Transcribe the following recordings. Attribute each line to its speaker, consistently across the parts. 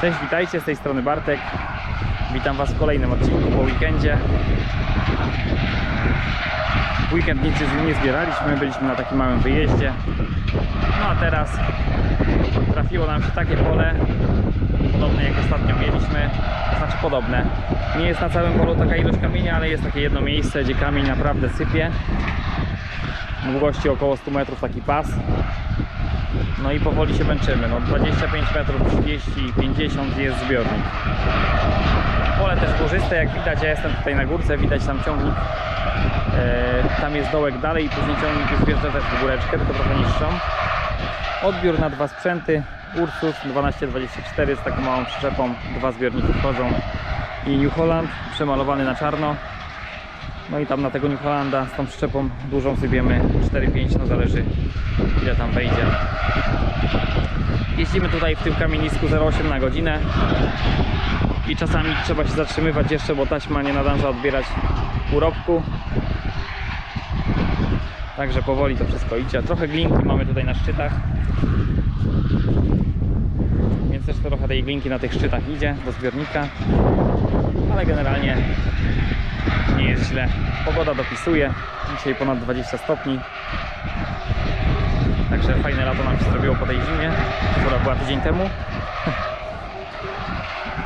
Speaker 1: Cześć, witajcie, z tej strony Bartek. Witam Was w kolejnym odcinku po weekendzie. W weekend nic nie zbieraliśmy, byliśmy na takim małym wyjeździe. No a teraz trafiło nam się takie pole, podobne jak ostatnio mieliśmy, to znaczy podobne. Nie jest na całym polu taka ilość kamienia, ale jest takie jedno miejsce, gdzie kamień naprawdę sypie. Długości około 100 metrów taki pas. No i powoli się męczymy. No 25 metrów, 30, 50 jest zbiornik. Pole też górzyste, jak widać, ja jestem tutaj na górce, widać tam ciągnik. E, tam jest dołek dalej i później ciągnik już wjeżdża też w góreczkę, tylko trochę niższą. Odbiór na dwa sprzęty. Ursus 1224 z taką małą przyczepą. Dwa zbiorniki wchodzą. I New Holland przemalowany na czarno. No i tam na tego New z tą przyczepą dużą sypiemy 4-5, no zależy ile tam wejdzie. Jeździmy tutaj w tym kamienisku 0,8 na godzinę i czasami trzeba się zatrzymywać jeszcze, bo taśma nie nadąża odbierać urobku. Także powoli to wszystko idzie. Trochę glinki mamy tutaj na szczytach. Więc też trochę tej glinki na tych szczytach idzie do zbiornika. Ale generalnie nie jest źle. Pogoda dopisuje. Dzisiaj ponad 20 stopni. Także fajne lato nam się zrobiło po tej zimie, która była tydzień temu.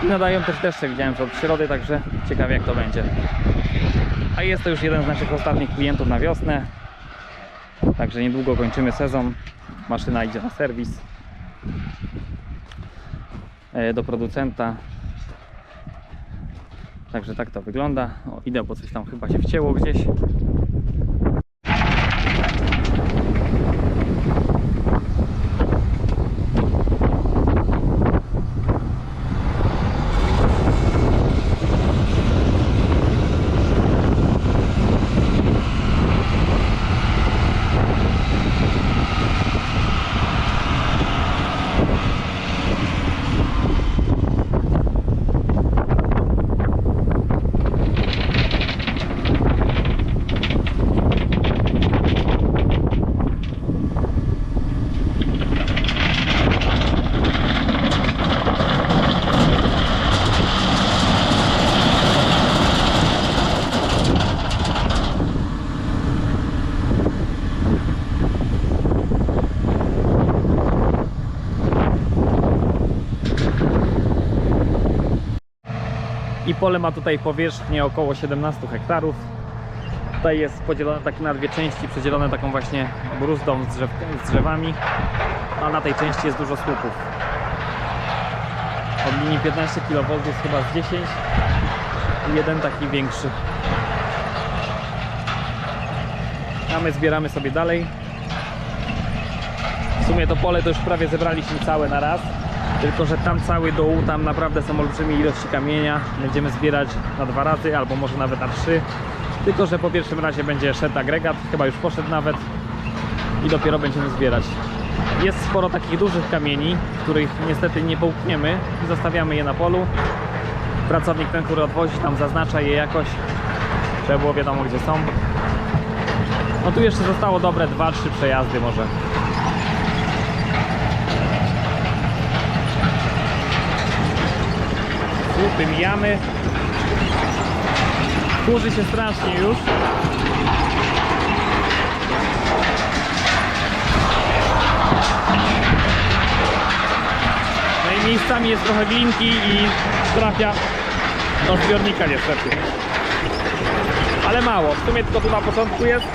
Speaker 1: I nadają też deszcze, widziałem, że od środy, także ciekawie jak to będzie. A jest to już jeden z naszych ostatnich klientów na wiosnę. Także niedługo kończymy sezon. Maszyna idzie na serwis e, do producenta. Także tak to wygląda. O, idę, bo coś tam chyba się wcięło gdzieś. Pole ma tutaj powierzchnię około 17 hektarów. Tutaj jest podzielone takie na dwie części, przedzielone taką właśnie bruzdą z, drzew, z drzewami, a na tej części jest dużo słupów. Od linii 15 kV chyba z 10 i jeden taki większy. A my zbieramy sobie dalej. W sumie to pole to już prawie zebraliśmy całe na raz. Tylko, że tam cały dół, tam naprawdę są olbrzymie ilości kamienia. Będziemy zbierać na dwa razy, albo może nawet na trzy. Tylko, że po pierwszym razie będzie szedł agregat, chyba już poszedł nawet. I dopiero będziemy zbierać. Jest sporo takich dużych kamieni, których niestety nie połkniemy zostawiamy je na polu. Pracownik ten, który odwozi, tam zaznacza je jakoś, żeby było wiadomo gdzie są. No tu jeszcze zostało dobre 2-3 przejazdy może. Słupy mijamy. Kurzy się strasznie już. No i miejscami jest trochę glinki i trafia do zbiornika niestety. Ale mało, w sumie tylko tu na początku jest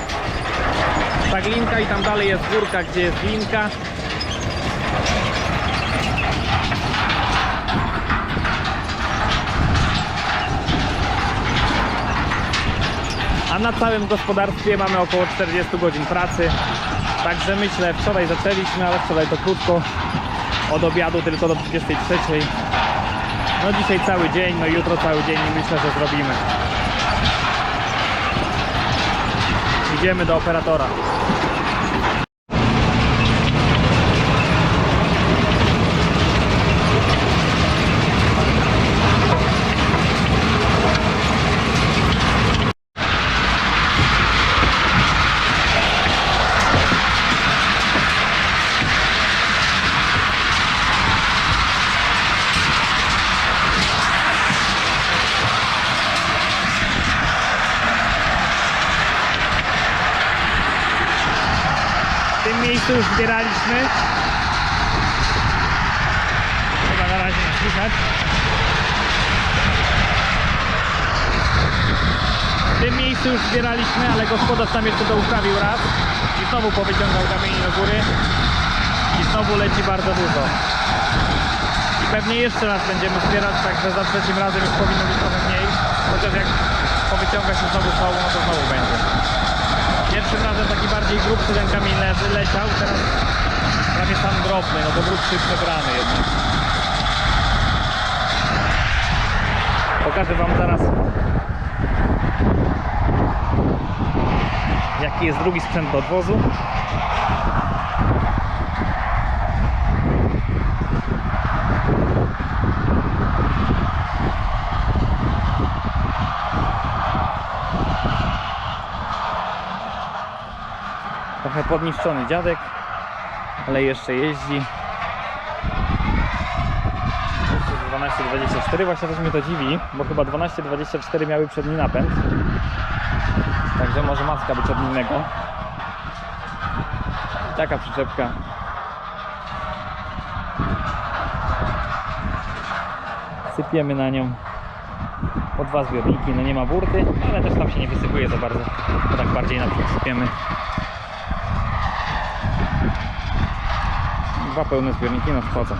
Speaker 1: ta glinka i tam dalej jest górka, gdzie jest glinka. A na całym gospodarstwie mamy około 40 godzin pracy. Także myślę, wczoraj zaczęliśmy, ale wczoraj to krótko, od obiadu tylko do 23. No dzisiaj cały dzień, no jutro cały dzień i myślę, że zrobimy. Idziemy do operatora. W tym miejscu już zbieraliśmy. Chyba na razie nie słychać. W tym miejscu już zbieraliśmy, ale gospodarz tam jeszcze to uprawił raz i znowu powyciągał kamieni do góry i znowu leci bardzo dużo. I pewnie jeszcze raz będziemy zbierać, także za trzecim razem już powinno być trochę mniej, chociaż jak powyciąga się znowu stołu, no to znowu będzie. Pierwszym razem taki bardziej grubszy ten kamień leciał, teraz prawie sam drobny, no to grubszy przebrany jednak. Pokażę Wam zaraz jaki jest drugi sprzęt do odwozu. Podniszczony dziadek, ale jeszcze jeździ. 1224 właśnie też mnie to dziwi, bo chyba 1224 miały przedni napęd. Także może maska być od innego. Taka przyczepka. Sypiemy na nią po dwa zbiorniki, no nie ma burty, ale też tam się nie wysypuje za bardzo, tak bardziej na przód sypiemy. Dwa pełne zbiorniki no wchodzą.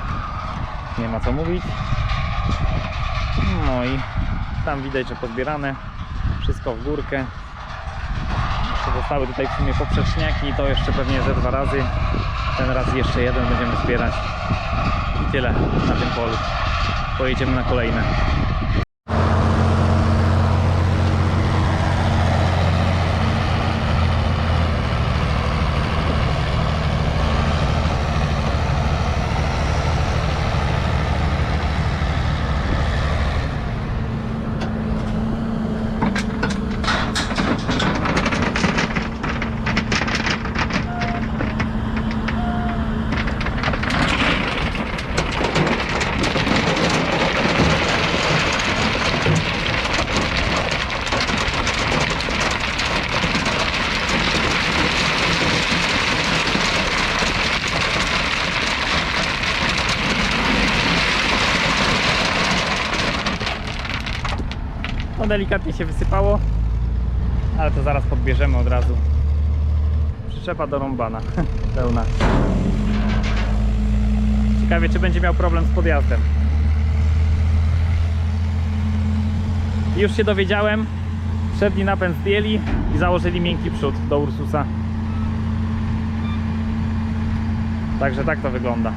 Speaker 1: Nie ma co mówić. No i tam widać, że pozbierane. Wszystko w górkę. Jeszcze zostały tutaj w sumie poprzeczniaki, to jeszcze pewnie ze dwa razy. Ten raz jeszcze jeden będziemy zbierać. I tyle na tym polu. Pojedziemy na kolejne. Delikatnie się wysypało, ale to zaraz podbierzemy od razu. Przyczepa do rąbana, pełna. Ciekawie, czy będzie miał problem z podjazdem. Już się dowiedziałem, przedni napęd zdjęli i założyli miękki przód do Ursusa. Także tak to wygląda.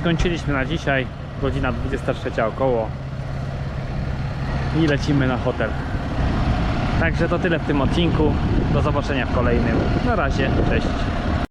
Speaker 1: Skończyliśmy na dzisiaj, godzina 23 około i lecimy na hotel. Także to tyle w tym odcinku. Do zobaczenia w kolejnym. Na razie, cześć.